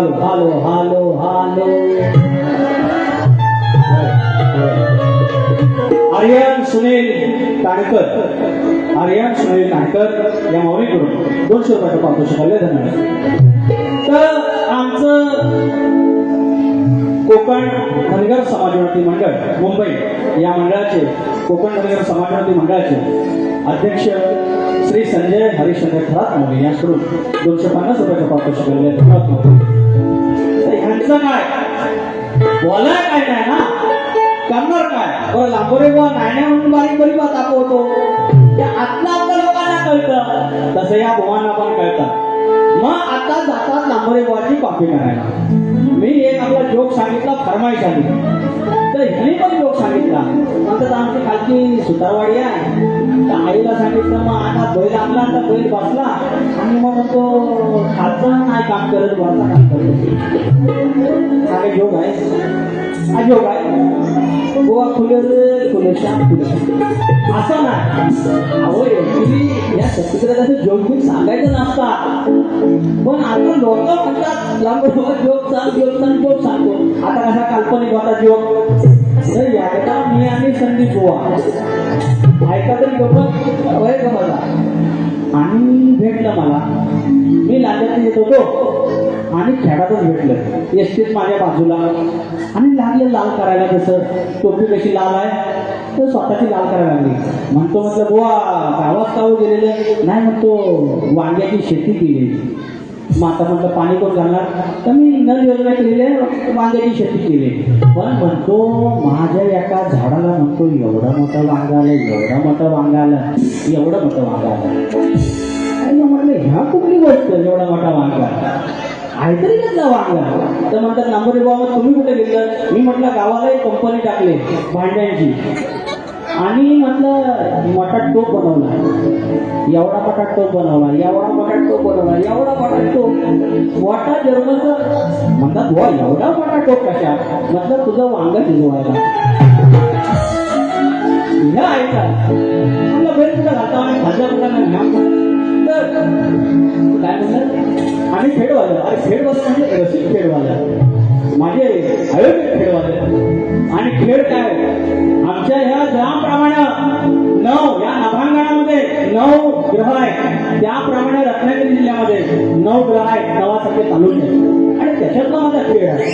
Hello hello hello hello. Aryan Sunil Kankar Aryan Sunil Kankar या माऊलीकडून दोनशे रुपयाचं पारितोषिक शिकायला धन्यवाद. तर आमचं कोकण धनगर समाजवादी मंडळ मुंबई या मंडळाचे कोकण धनगर समाजवादी मंडळाचे अध्यक्ष श्री संजय हरिश्चंद्र खरात मोदी यांकडून दोनशे पन्नास रुपयाचं पारितोषिक शिकायला धन्यवाद काय? बोलाय काय नाही ना करणार काय? बरं लांबोरे बुवा नाण्या म्हणून बारीक बरी बा दाखवतो. त्या आतल्या आतल्या लोकांना कळतं. तसं या बुवांना पण कळतं. मग आता जातात लांबोरे बुवाची कॉपी करायला. मी एक आपला जोक सांगितला फरमाईश आली तर ह्याने पण जोक सांगितला. म्हणतात आमची खालची सुतारवाडी आहे. त्या आईला सांगितलं मग आता बैल आणला तर बैल बसला. मग तो खालचा नाही काम करत वरचा काम करत हा काही जोक आहे. हा जोक आहे. गोवा खुले रे खुले श्याम खुले असं नाही. अहो ऍक्च्युली या सत्याचं जोग खूप सांगायचं नसतात पण आता लोक म्हणतात लांब जोग सांग जोग सांग जोग सांगतो. आता कसा काल्पनिक होता जोग तर याकरता मी आणि संदीप गोवा. ऐका तरी गप्पा वय का आणि भेटलं मला. मी लांड्यातून येत होतो आणि खेळातच भेटलं. एसटीत माझ्या बाजूला. आणि लागले लाल करायला कसं टोपी कशी लाल आहे? तर स्वतःची लाल करायला लागली. म्हणतो म्हटलं बुवा गावात काऊ हो गेलेलं? नाही म्हणतो वांग्याची शेती केली. मग आता म्हटलं पाणी कोण घालणार तर मी नल योजना केलेली आहे वांग्याची शेती केली पण म्हणतो माझ्या एका झाडाला म्हणतो एवढं मोठं वांगा आलं एवढं मोठं वांगा आलं एवढं मोठं वांगा आलं. म्हटलं ह्या कुठली गोष्ट एवढा मोठा वांगा काहीतरी घेतला वांगा तर म्हणतात नांबोरे बाबा तुम्ही कुठे गेलं मी म्हटलं गावाला एक कंपनी टाकली भांड्यांची. आणि म्हटलं मोठा टोप बनवला एवढा मोठा टोप बनवला एवढा मोठा टोप बनवला एवढा मोठा टोप मोठा जर्मनचं म्हणतात वा एवढा मोठा टोप कशा? म्हटलं तुझं वांग शिजवायला. ह्या ऐका म्हणलं बैल कुठं घालता आणि खाल्ला कुठं नाही ह्या तर काय म्हणलं आणि अरे म्हणजे रसिक खेळवालं माझे आयोजित खेळवाले आणि खेळ नऊ ग्रह आहेत गावासारखे तालुके आहेत. आणि त्याच्यातला माझा खेळ आहे.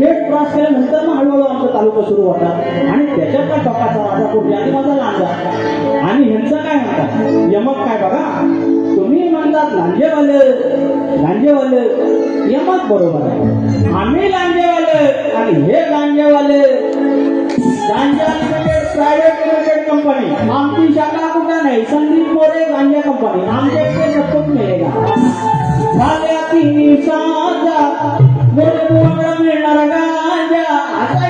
खेळ क्रॉस केल्यानंतर मग हळूहळू आमचा तालुका सुरू होता. आणि त्याच्यातला टोकाचा माझा कुठे आणि माझा लांजा आणि ह्यांचं काय म्हणतात? यमक काय बघा? तुम्ही म्हणतात लांजेवाले लांजेवाले. यमक बरोबर आहे. आम्ही लांजेवाले आणि हे लांजेवाले. गांजा लिमिटेड प्रायव्हेट लिमिटेड कंपनी आमची शाखा कुठं नाही? संदीप मोरे गांजा कंपनी आमच्या इकडे सबकुछ मिळेगा झाल्या तिन्ही साजा मिळणार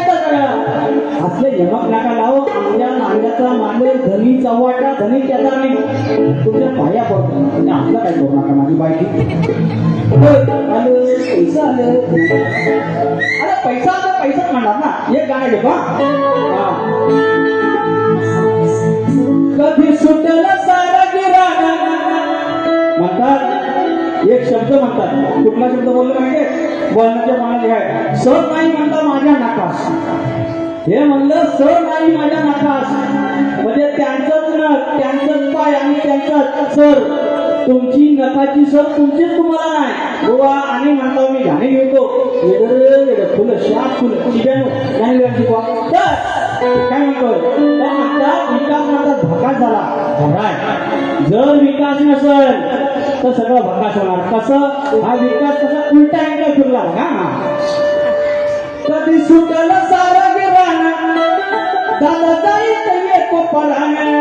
सगळं? असले यमक नका लाव आमच्या नांग्याचा मांडे धनी चव्हाटा धनी त्याचा मी. तुमच्या पाया पडतो. म्हणजे आपलं काय करू नका माझी बायकी? आलं पैसा आलं. अरे पैसा आला पैसाच म्हणणार ना? एक गाणं घेतो कधी सुटलं कुठला शब्द बोलले माहितीये बोलण्याच्या मनात घ्या सर नाही म्हणता माझ्या नाकास. हे म्हणलं सर नाही माझ्या नाकास. म्हणजे त्यांचंच नख त्यांचंच पाय आणि त्यांचाच. सर तुमची नकाची सर तुमचीच तुम्हाला नाही. गोवा आणि म्हणतो मी घाणे घेतो. फुलं शाप फुलं चिब्यानो. नाही गाणी शिकवा. तर काय म्हणतो? तर म्हणतात विकास माझा भकास झाला. खराय जर विकास नसेल तर सगळं भकास होणार. कसं हा विकास कसा उलटा अँगल फिरला का कधी सुटल सारा गिराना दादा जाईत येतो पराने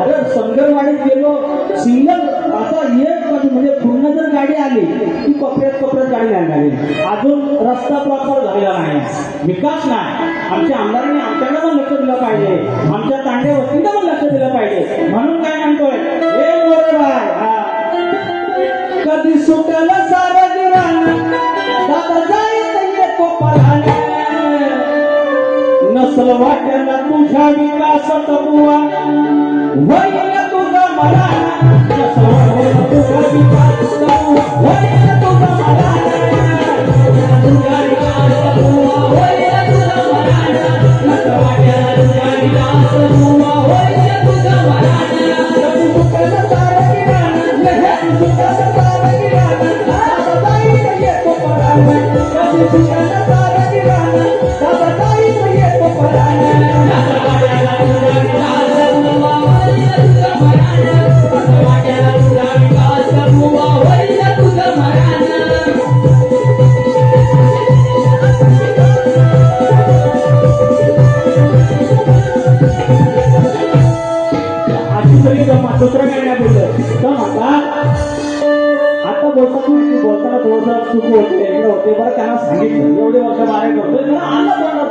अरे संगरवाडीत गेलो सिंगल आता एक कधी म्हणजे पूर्ण जर गाडी आली ती कपड्यात कपड्यात गाडी नाही लागली अजून रस्ता प्रॉपर झालेला नाही. विकास नाही. आमच्या आमदारांनी आमच्याकडे पण लक्ष दिलं पाहिजे. आमच्या तांड्या वस्तीला पण लक्ष दिलं पाहिजे. म्हणून काय म्हणतोय? हे मोरे हा. कधी सुटल सारं गिराण दादा येतो पराने नसल तुझ्या विकासात बुवा होईल तुझा मला नसल तुझा विकासात होईल तुझा मला तुझ्या विकासात बुवा होईल तुझा मला नसल तुझ्या विकासात बुवा होईल तुझा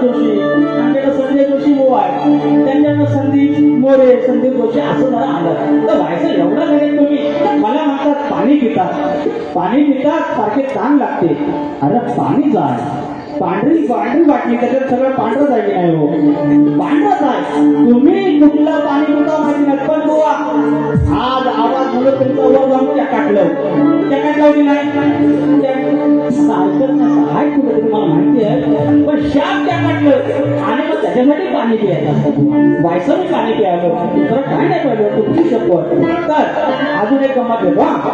जोशी. आमच्याकडे संजय जोशी मो आहे. त्यांच्याकडे संदीप मोरे संदीप जोशी असं मला आलं. तर व्हायचं एवढं नाही तुम्ही. मला म्हणतात पाणी पितात पाणी पितात सारखे ताण लागते. अरे पाणी जाय. पांढरी पांढरी वाटली त्याच्यात सगळं पांढरं जायची नाही हो? पांढरंच आहे. तुम्ही कुठलं पाणी पिता माहिती नाही. पण बुवा आज आवाज म्हणून तुमचं वर जाऊन त्या काटलं त्या काटलं नाही त्या- सारखं नसतं तुम्हाला माहिती आहे पण शाप त्या काटलं आणि मग त्याच्यासाठी पाणी प्यायचं असतं व्हायचं मी पाणी प्यायचं तर काय नाही पाहिजे तुमची शपथ तर अजून एक गमत आहे हा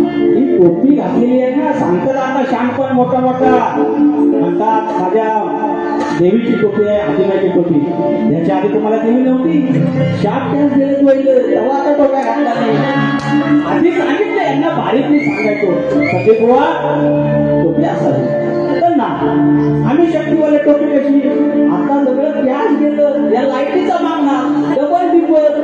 ही टोपी घातलेली आहे ना सांगतात आता शाम पण मोठा मोठा म्हणतात माझ्या देवीची टोपी आहे आदिमाची टोपी याच्या आधी तुम्हाला दिली नव्हती शाप त्याच दिले पहिलं तेव्हा आता टोप्या घातला नाही आधी सांगितलं यांना बारीकली सांगायचो सगळे बुवा टोपी असावी तर ना आम्ही शक्तीवाले टोपी कशी आता सगळं गॅस गेलं. या लाईटीचा मागणार डबल डिपर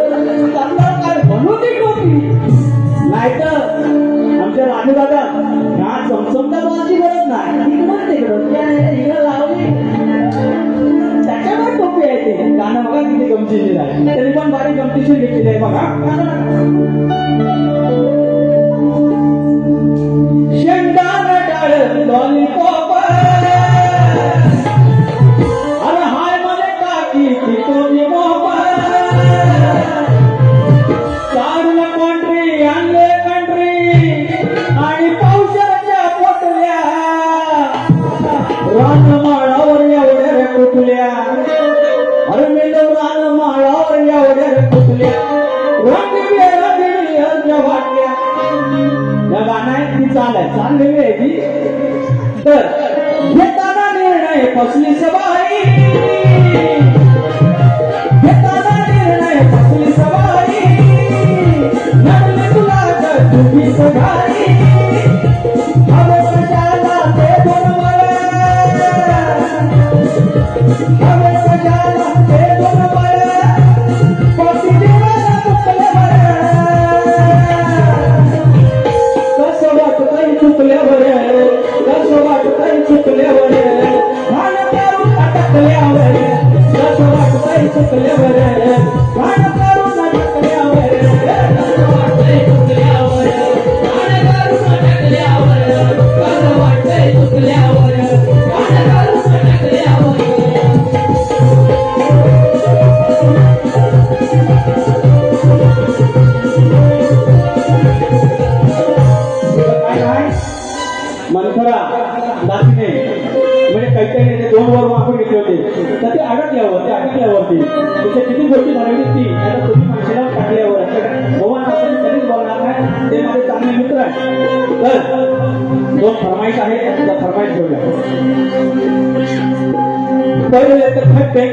पहिले तर खट्टे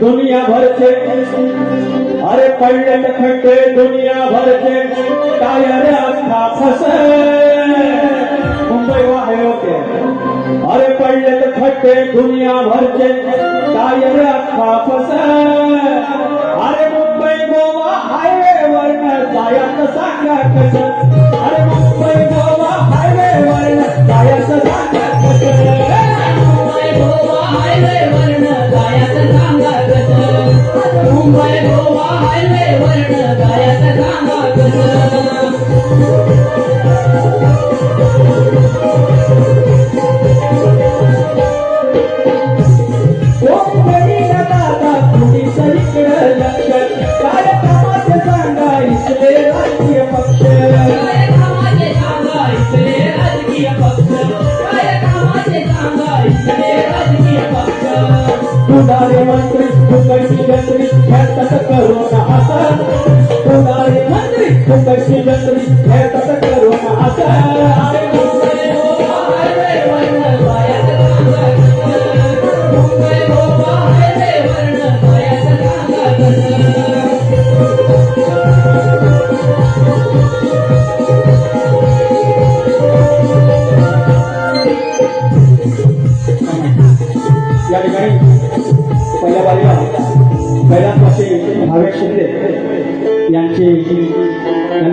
दुनिया भरचे. अरे पहिले तर खट्टे दुनिया भरचे. टायर अख्खा फस मुंबई वाहे होते. अरे पडले तर खट्टे दुनिया भरचे. टायर अख्खा फस अरे मुंबई गोवा हायवे वरनं जायचं सांगा कसं? अरे मुंबई गोवा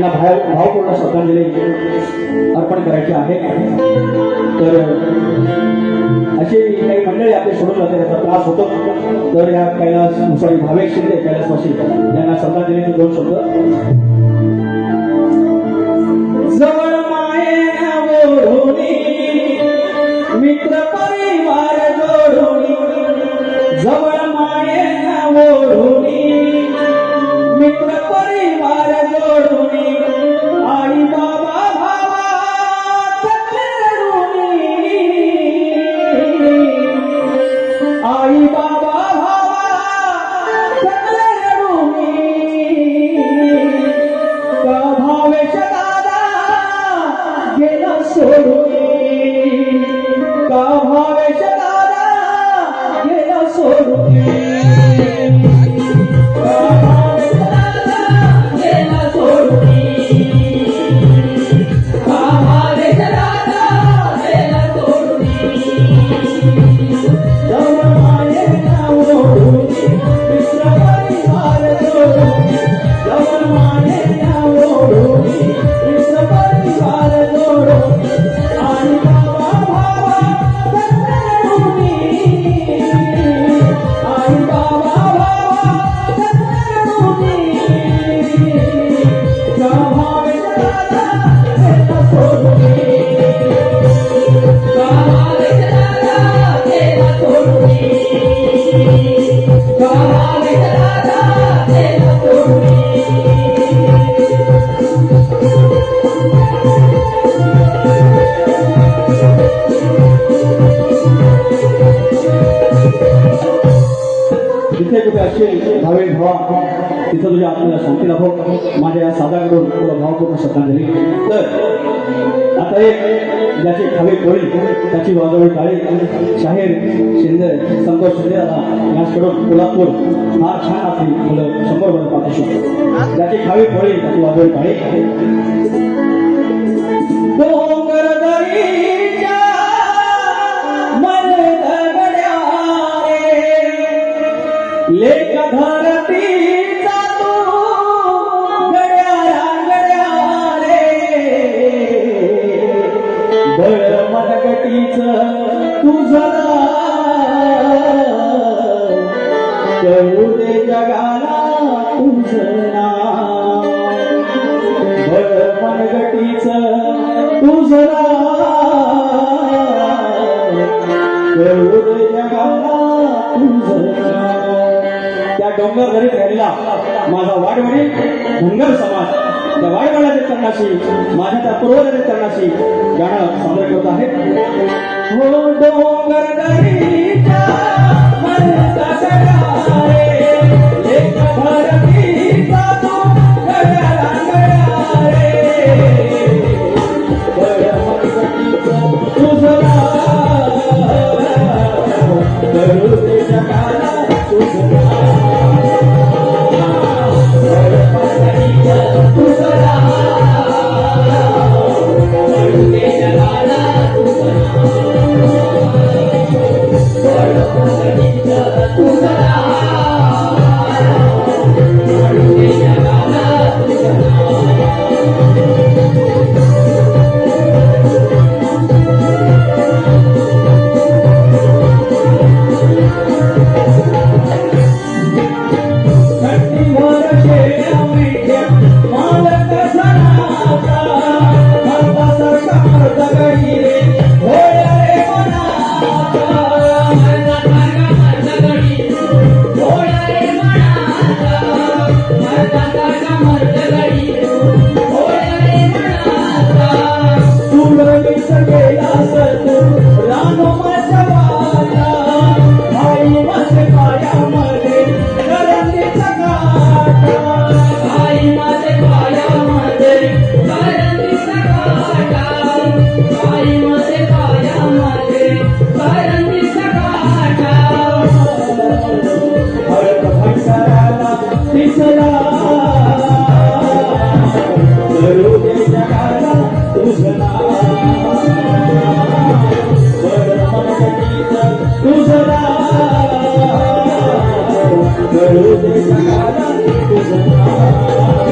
त्यांना भाव भावपूर्ण श्रद्धांजली अर्पण करायची आहे. तर अशी काही मंडळी आपले सोडून जाते त्याचा त्रास होतो. तर या कैलास सॉरी भावेश शिंदे कैलास कैलासवासी यांना श्रद्धांजलीचे दोन शब्द जिथे कुठे असेल भावे भावा तिथं तुझ्या आपल्याला शांती लाभो माझ्या या साधाकडून तुला भावपूर्ण श्रद्धांजली तर आता एक ज्याची खावे कोळी त्याची वाजवणी काळी शाहीर शिंदे संतोष शिंदे दादा याचकडून कोल्हापूर. फार छान आपली मुलं शंभर वर पाठवू शकतो ज्याची खावे कोळी त्याची वाजवणी काळी डोंगर दरीच्या लेख मनगटीच तुझं त्या डोंगर दरीत राहिलेला माझा वाडवडी धनगर समाज. त्या वाडवडाच्या चरणाशी माझ्या त्या पूर्वजाचे चरणाशी गाणं सादर करत आहे हो डोंगर Thank you.